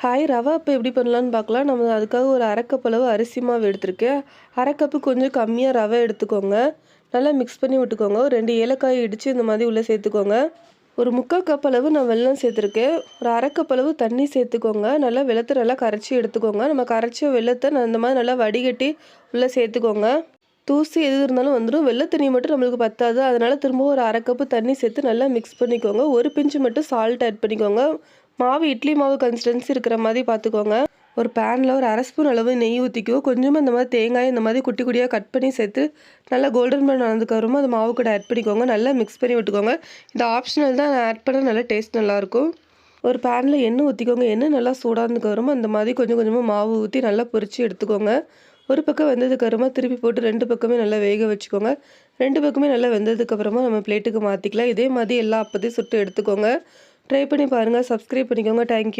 Hi rava இப்போ எப்படி பண்ணலான்னு பார்க்கலாம் நம்ம அதுக்காக ஒரு அரைக்கப்பளவு அளவு அரிசி மாவு எடுத்திருக்கேன். அரைக்கப்பு கொஞ்சம் கம்மியாக ரவை எடுத்துக்கோங்க. நல்லா மிக்ஸ் பண்ணி விட்டுக்கோங்க. ஒரு ரெண்டு ஏலக்காய் இடித்து இந்த மாதிரி உள்ளே சேர்த்துக்கோங்க. ஒரு முக்கால் கப் அளவு நான் வெல்லம் சேர்த்துருக்கேன். ஒரு அரைக்கப்பளவு அளவு தண்ணி சேர்த்துக்கோங்க. நல்லா வெள்ளத்தை நல்லா கரைச்சி எடுத்துக்கோங்க. நம்ம கரைச்ச வெள்ளத்தை நான் இந்த மாதிரி நல்லா வடிகட்டி உள்ளே சேர்த்துக்கோங்க. தூசி எது இருந்தாலும் வந்துடும் வெள்ளை தண்ணி மட்டும் நம்மளுக்கு பத்தாது. அதனால் திரும்ப ஒரு அரை கப்பு தண்ணி சேர்த்து நல்லா மிக்ஸ் பண்ணிக்கோங்க. ஒரு பிஞ்சு மட்டும் சால்ட் ஆட் பண்ணிக்கோங்க. மாவு இட்லி மாவு கன்சிஸ்டன்சி இருக்கிற மாதிரி பார்த்துக்கோங்க ஒரு பேனில் ஒரு அரை ஸ்பூன் அளவு நெய் ஊற்றிக்கோ கொஞ்சமாக இந்த மாதிரி தேங்காய் இந்த மாதிரி குட்டி குட்டியாக கட் பண்ணி சேர்த்து நல்லா கோல்டன் ப்ரௌன் ஆனதுக்கப்புறமா அது மாவு கூட ஆட் பண்ணிக்கோங்க. நல்லா மிக்ஸ் பண்ணி விட்டுக்கோங்க. இந்த ஆப்ஷனல் தான் ஆட் பண்ண நல்லா டேஸ்ட் நல்லாயிருக்கும். ஒரு பேனில் எண்ணெய் ஊற்றிக்கோங்க எண்ணெய் நல்லா சூடாக அப்புறமா அந்த மாதிரி கொஞ்சம் கொஞ்சமாக மாவு ஊற்றி நல்லா பொரித்து எடுத்துக்கோங்க. ஒரு பக்கம் வெந்ததுக்கப்புறமா திருப்பி போட்டு ரெண்டு பக்கமே நல்லா வேக வச்சுக்கோங்க. ரெண்டு பக்கமே நல்லா வெந்ததுக்கு அப்புறமா நம்ம பிளேட்டுக்கு மாற்றிக்கலாம் இதே மாதிரி எல்லா அப்பத்தையும் சுட்டு எடுத்துக்கோங்க. ட்ரை பண்ணி பாருங்கள் சப்ஸ்கிரைப் பண்ணிக்கோங்க. தேங்க்யூ